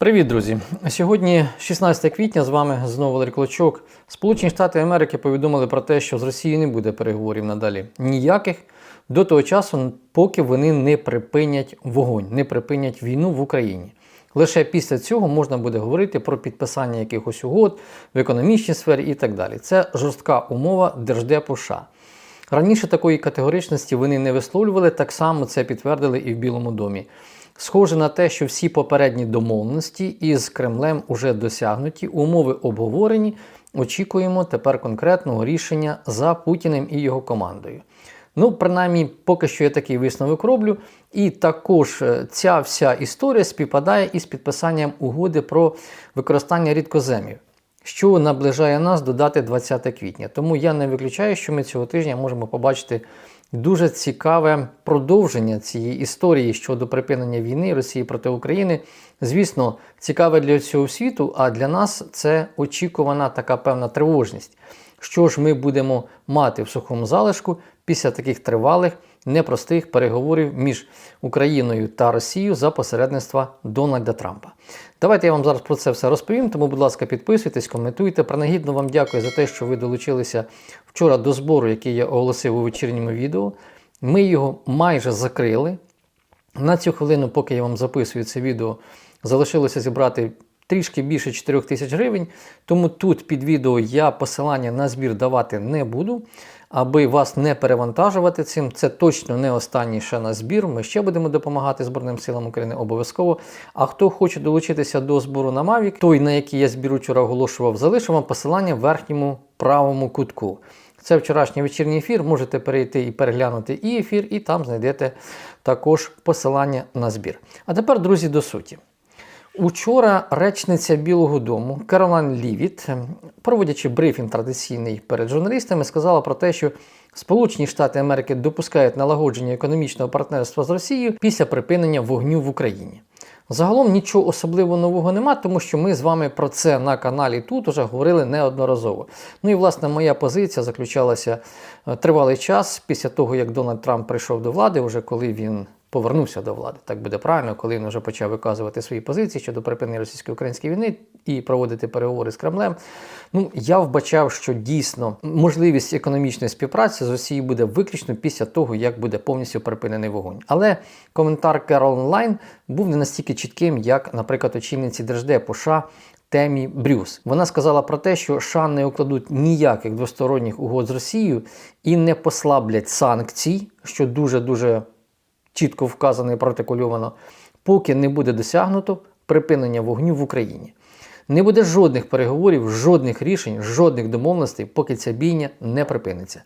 Привіт, друзі! Сьогодні, 16 квітня, з вами знову Валерій Клочок. Сполучені Штати Америки повідомили про те, що з Росією не буде переговорів надалі ніяких до того часу, поки вони не припинять вогонь, не припинять війну в Україні. Лише після цього можна буде говорити про підписання якихось угод в економічній сфері і так далі. Це жорстка умова Держдепу США. Раніше такої категоричності вони не висловлювали, так само це підтвердили і в Білому домі. Схоже на те, що всі попередні домовленості із Кремлем уже досягнуті, умови обговорені. Очікуємо тепер конкретного рішення за Путіним і його командою. Ну, принаймні, поки що я такий висновок роблю. І також е, ця вся історія співпадає із підписанням угоди про використання рідкоземів, що наближає нас до дати 20 квітня. Тому я не виключаю, що ми цього тижня можемо побачити дуже цікаве продовження цієї історії щодо припинення війни Росії проти України. Звісно, цікаве для цього світу, а для нас це очікувана така певна тривожність. Що ж ми будемо мати в сухому залишку після таких тривалих, непростих переговорів між Україною та Росією за посередництва Дональда Трампа? Давайте я вам зараз про це все розповім. Тому, будь ласка, підписуйтесь, коментуйте. Принагідно вам дякую за те, що ви долучилися вчора до збору, який я оголосив у вечірньому відео. Ми його майже закрили. На цю хвилину, поки я вам записую це відео, залишилося зібрати трішки більше 4 тисяч гривень. Тому тут під відео я посилання на збір давати не буду, аби вас не перевантажувати цим. Це точно не останній ще на збір. Ми ще будемо допомагати Збройним силам України обов'язково. А хто хоче долучитися до збору на Mavic, той, на який я збір вчора оголошував, залишу вам посилання в верхньому правому кутку. Це вчорашній вечірній ефір. Можете перейти і переглянути і ефір, і там знайдете також посилання на збір. А тепер, друзі, до суті. Учора речниця Білого Дому Каролайн Лівіт, проводячи брифінг традиційний перед журналістами, сказала про те, що Сполучені Штати Америки допускають налагодження економічного партнерства з Росією після припинення вогню в Україні. Загалом нічого особливо нового нема, тому що ми з вами про це на каналі тут уже говорили неодноразово. Ну і власне моя позиція заключалася е, тривалий час після того, як Дональд Трамп прийшов до влади, вже коли він повернувся до влади, так буде правильно, коли він вже почав виказувати свої позиції щодо припинення російсько-української війни і проводити переговори з Кремлем. Ну я вбачав, що дійсно можливість економічної співпраці з Росією буде виключно після того, як буде повністю припинений вогонь. Але коментар Керол Онлайн був не настільки чітким, як, наприклад, очільниці Держдепу США Темі Брюс. Вона сказала про те, що США не укладуть ніяких двосторонніх угод з Росією і не послаблять санкцій, що дуже дуже чітко вказано і протикульовано, поки не буде досягнуто припинення вогню в Україні. Не буде жодних переговорів, жодних рішень, жодних домовленостей, поки ця бійня не припиниться.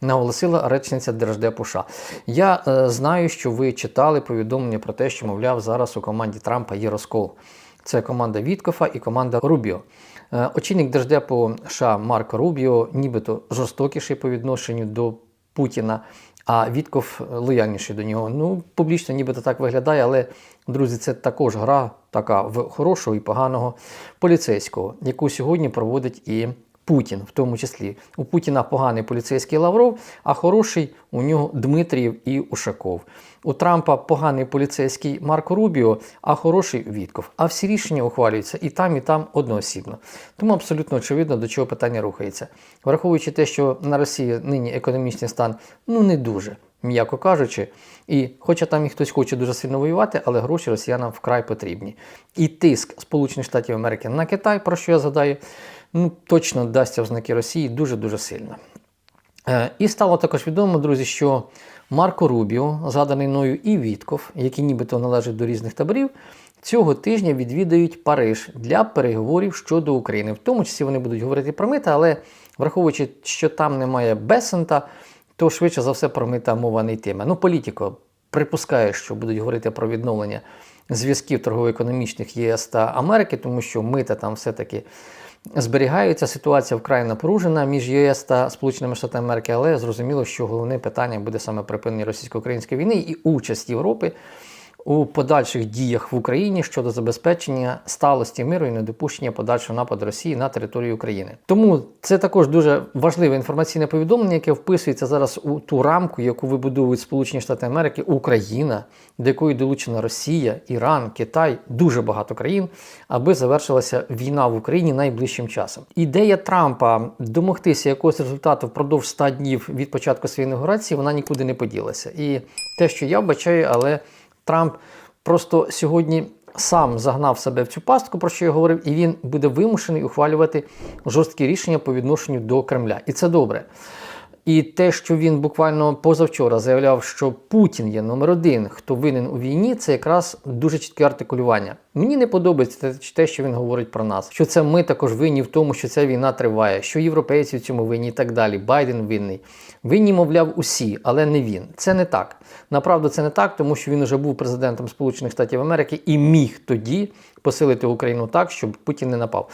Наголосила речниця Держдепу США. Я е, знаю, що ви читали повідомлення про те, що, мовляв, зараз у команді Трампа є розкол. Це команда Віткофа і команда Рубіо. Е, очільник Держдепу США Марко Рубіо, нібито жорстокіший по відношенню до Путіна, а Вітков лояльніший до нього. Ну, публічно нібито так виглядає, але, друзі, це також гра така в хорошого і поганого поліцейського, яку сьогодні проводить і Путін, в тому числі. У Путіна поганий поліцейський Лавров, а хороший у нього Дмитрієв і Ушаков. У Трампа поганий поліцейський Марко Рубіо, а хороший Вітков. А всі рішення ухвалюються і там, і там одноосібно. Тому абсолютно очевидно, до чого питання рухається. Враховуючи те, що на Росії нині економічний стан ну не дуже. М'яко кажучи, і хоча там і хтось хоче дуже сильно воювати, але гроші росіянам вкрай потрібні. І тиск Сполучених Штатів Америки на Китай, про що я згадаю, ну точно дасться ознаки Росії дуже-дуже сильно. Е, і стало також відомо, друзі, що Марко Рубіо, згаданий мною і Вітков, які нібито належать до різних таборів, цього тижня відвідають Париж для переговорів щодо України. В тому числі вони будуть говорити про мита, але враховуючи, що там немає Бесента, то швидше за все про мита мова не йтиме. Ну, політико припускає, що будуть говорити про відновлення зв'язків торгово-економічних ЄС та Америки, тому що мита там все-таки зберігаються. Ситуація вкрай напружена між ЄС та Сполученими Штатами Америки, але зрозуміло, що головне питання буде саме припинення російсько-української війни і участь Європи у подальших діях в Україні щодо забезпечення сталості миру і недопущення подальшого нападу Росії на територію України. Тому це також дуже важливе інформаційне повідомлення, яке вписується зараз у ту рамку, яку вибудовують Сполучені Штати Америки, Україна, до якої долучена Росія, Іран, Китай, дуже багато країн, аби завершилася війна в Україні найближчим часом. Ідея Трампа домогтися якогось результату впродовж 100 днів від початку своєї інаугурації, вона нікуди не поділася. І те, що я вбачаю, але Трамп просто сьогодні сам загнав себе в цю пастку, про що я говорив, і він буде вимушений ухвалювати жорсткі рішення по відношенню до Кремля. І це добре. І те, що він буквально позавчора заявляв, що Путін є номер один, хто винен у війні, це якраз дуже чітке артикулювання. Мені не подобається те- що він говорить про нас, що це ми також винні в тому, що ця війна триває, що європейці в цьому винні і так далі. Байден винний. Винні, мовляв, усі, але не він. Це не так. Направду це не так, тому що він уже був президентом Сполучених Штатів Америки і міг тоді посилити Україну так, щоб Путін не напав.